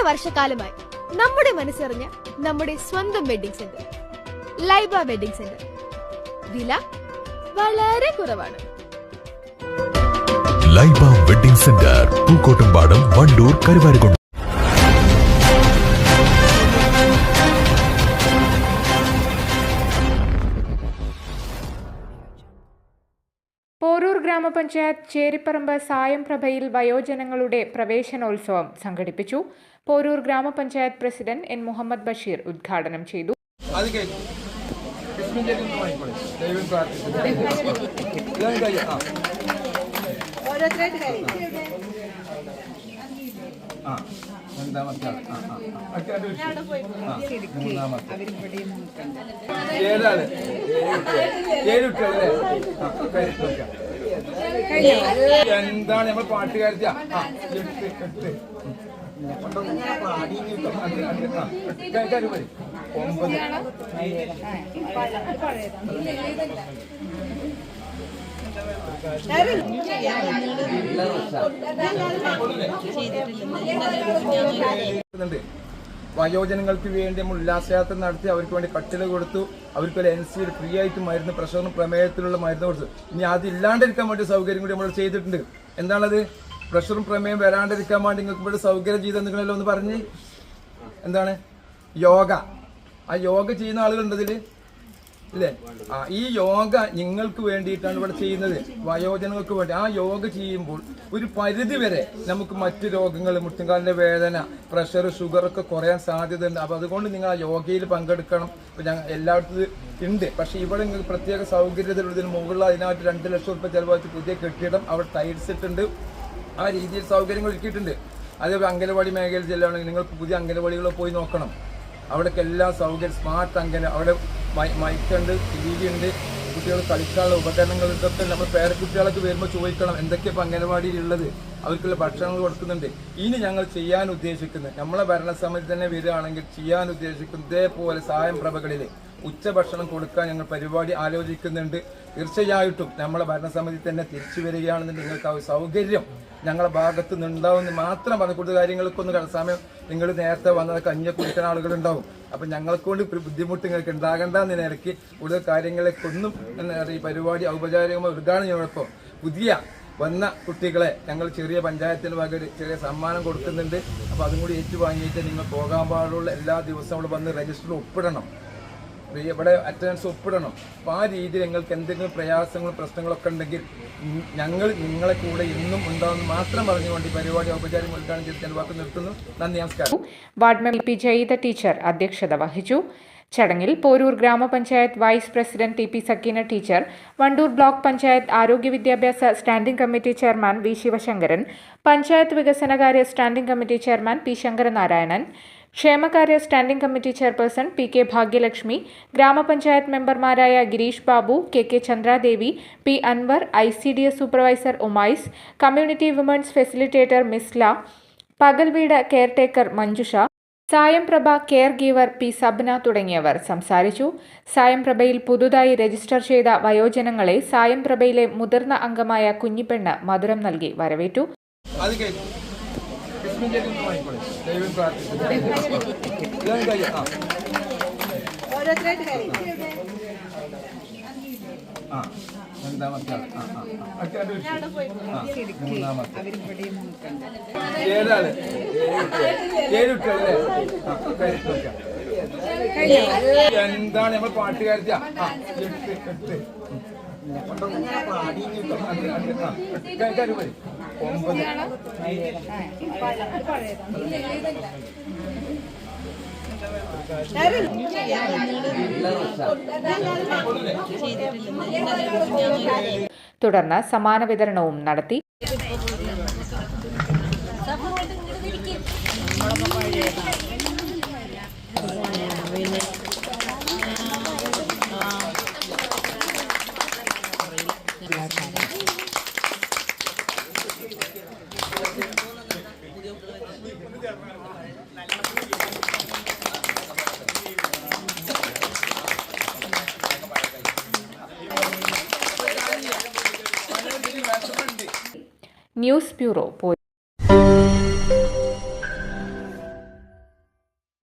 എട്ട് വർഷക്കാലമായി നമ്മുടെ മനസ്സറിഞ്ഞ നമ്മുടെ സ്വന്തം wedding center Laiba wedding center. വില വളരെ കുറവാണ്. Laiba wedding center Pookkottumpadam Vandoor Karuvarakundu. Poroor ഗ്രാമപഞ്ചായത്ത് ചേരിപ്പറമ്പ് സായംപ്രഭയിൽ വയോജനങ്ങളുടെ പ്രവേശനോത്സവം സംഘടിപ്പിച്ചു. പോരൂർ ഗ്രാമപഞ്ചായത്ത് പ്രസിഡന്റ് എൻ മുഹമ്മദ് ബഷീർ ഉദ്ഘാടനം ചെയ്തു. ഏഴ് കുട്ടികളല്ലേ. എന്താണ് നമ്മൾ പാട്ടുകാരിച്ച വയോജനങ്ങൾക്ക് വേണ്ടി നമ്മൾ ഉല്ലാസയാത്ര നടത്തി അവർക്ക് വേണ്ടി കട്ടില കൊടുത്തു. അവർക്ക് എൻ സി ഫ്രീ ആയിട്ട് മരുന്ന് പ്രഷറിന് പ്രമേയത്തിലുള്ള മരുന്ന് കൊടുത്തു. ഇനി അതില്ലാണ്ടിരിക്കാൻ വേണ്ടി സൗകര്യം കൂടി നമ്മൾ ചെയ്തിട്ടുണ്ട്. എന്താണത്? പ്രഷറും പ്രമേയം വരാണ്ടിരിക്കാൻ വേണ്ടി നിങ്ങൾക്ക് ഇവിടെ സൗകര്യം ചെയ്ത് നിങ്ങളല്ലോ ഒന്ന് പറഞ്ഞ് എന്താണ്? യോഗ. ആ യോഗ ചെയ്യുന്ന ആളുകളുണ്ട് ഇതിൽ? ഇല്ലേ? ആ ഈ യോഗ നിങ്ങൾക്ക് വേണ്ടിയിട്ടാണ് ഇവിടെ ചെയ്യുന്നത്. വയോജനങ്ങൾക്ക് വേണ്ടി. ആ യോഗ ചെയ്യുമ്പോൾ ഒരു പരിധി വരെ നമുക്ക് മറ്റു രോഗങ്ങൾ മുട്ടുകാലിന്റെ വേദന പ്രഷർ ഷുഗർ ഒക്കെ കുറയാൻ സാധ്യതയുണ്ട്. അപ്പോൾ അതുകൊണ്ട് നിങ്ങൾ ആ യോഗയിൽ പങ്കെടുക്കണം. ഇപ്പം ഞങ്ങൾ എല്ലായിടത്തും ഉണ്ട്. പക്ഷേ ഇവിടെ നിങ്ങൾക്ക് പ്രത്യേക സൗകര്യത്തിലുള്ളതിന് മുകളിൽ അതിനായിട്ട് രണ്ട് ലക്ഷം റുപ്യ ചിലവാക്കി പുതിയ കെട്ടിടം അവിടെ ടൈൽസ് ഇട്ടുണ്ട് ആ രീതിയിൽ സൗകര്യങ്ങൾ ഒരുക്കിയിട്ടുണ്ട്. അതേപോലെ അംഗനവാടി മേഖലയിൽ ചെല്ലുകയാണെങ്കിൽ നിങ്ങൾ പുതിയ അംഗനവാടികൾ പോയി നോക്കണം. അവിടേക്ക് എല്ലാ സൗകര്യം സ്മാർട്ട് അംഗന അവിടെ മൈക്കുണ്ട് ടി വി ഉണ്ട് കുട്ടികൾ കളിക്കാനുള്ള ഉപകരണങ്ങൾ ഇതൊക്കെ നമ്മൾ പേരക്കുട്ടികളൊക്കെ വരുമ്പോൾ ചോദിക്കണം എന്തൊക്കെ ഇപ്പം അംഗനവാടിയിൽ ഉള്ളത്? അവർക്കുള്ള ഭക്ഷണങ്ങൾ കൊടുക്കുന്നുണ്ട്. ഇനി ഞങ്ങൾ ചെയ്യാൻ ഉദ്ദേശിക്കുന്നത് നമ്മളെ ഭരണസമിതി തന്നെ വരികയാണെങ്കിൽ ചെയ്യാൻ ഉദ്ദേശിക്കുന്നത് ഇതേപോലെ സായം പ്രഭകളിൽ ഉച്ചഭക്ഷണം കൊടുക്കാൻ ഞങ്ങൾ പരിപാടി ആലോചിക്കുന്നുണ്ട്. തീർച്ചയായിട്ടും നമ്മളെ ഭരണസമിതി തന്നെ തിരിച്ചു വരികയാണെന്ന് നിങ്ങൾക്ക് ആ ഒരു സൗകര്യം ഞങ്ങളുടെ ഭാഗത്ത് നിന്നുണ്ടാവുമെന്ന് മാത്രം പറഞ്ഞു കൂടുതൽ കാര്യങ്ങൾക്കൊന്നും സമയം നിങ്ങൾ നേരത്തെ വന്നത് കഞ്ഞ കുടിക്കുന്ന ആളുകളുണ്ടാവും. അപ്പം ഞങ്ങൾക്ക് കൊണ്ട് ഒരു ബുദ്ധിമുട്ട് നിങ്ങൾക്ക് ഉണ്ടാകണ്ടെന്ന നിലയ്ക്ക് കൂടുതൽ കാര്യങ്ങളെക്കൊന്നും ഈ പരിപാടി ഔപചാരികമായി ഉദ്ഘാടനം ചെയ്യുമ്പോൾ പുതിയ വന്ന കുട്ടികളെ ഞങ്ങൾ ചെറിയ പഞ്ചായത്തിന് വക ചെറിയ സമ്മാനം കൊടുക്കുന്നുണ്ട്. അപ്പോൾ അതും കൂടി ഏറ്റുവാങ്ങിയിട്ട് നിങ്ങൾ പോകാൻ പാടുള്ള എല്ലാ ദിവസവും വന്ന് രജിസ്റ്റർ ഒപ്പിടണം. ഇവിടെ അറ്റൻഡൻസ് ഒപ്പിടണം. അപ്പോൾ ആ രീതിയിൽ നിങ്ങൾക്ക് എന്തെങ്കിലും പ്രയാസങ്ങളും പ്രശ്നങ്ങളൊക്കെ ഉണ്ടെങ്കിൽ ഞങ്ങൾ നിങ്ങളെ കൂടെ ഇന്നും ഉണ്ടാവുമെന്ന് മാത്രം പറഞ്ഞുകൊണ്ട് ഈ പരിപാടി ഔപചാരികം ഉദ്ഘാടനം ചെയ്ത് ഞാൻ വാക്ക് നിർത്തുന്നു. നന്ദി നമസ്കാരം. Ward member P Jayitha teacher അധ്യക്ഷത വഹിച്ചു. ചടങ്ങിൽ പോരൂർ ഗ്രാമപഞ്ചായത്ത് vice president T P Sakeena teacher Vandoor block panchayat ആരോഗ്യ വിദ്യാഭ്യാസ standing committee chairman V Sivasankaran panchayat വികസനകാര്യ standing committee chairman P Sankaranarayanan ക്ഷേമകാര്യ standing committee chairperson P K Bhagyalakshmi ഗ്രാമപഞ്ചായത്ത് മെമ്പർമാരായ Girish Babu K K Chandradevi P Anwar I C D S supervisor Umais community women's facilitator Misla പകൽവീട് care caretaker Manjusha Sayam Prabha care Geevar P Sabna തുടങ്ങിയവർ സംസാരിച്ചു. സായംപ്രഭയിൽ പുതുതായി register ചെയ്ത വയോജനങ്ങളെ സായംപ്രഭയിലെ മുതിർന്ന അംഗമായ കുഞ്ഞിപ്പെണ്ണ് മധുരം നൽകി വരവേറ്റു. ദൈവം പ്രാർത്ഥിച്ചു ആ രണ്ടാമത്തെ ഏഴാൾ ഏഴ് കുട്ടികളല്ലേ. എന്താണ് നമ്മൾ പാട്ടുകാരിച്ച എട്ട് എട്ട് ഒമ്പത്. തുടർന്ന് സമാന വിതരണവും നടത്തി. ന്യൂസ് ബ്യൂറോ പോയി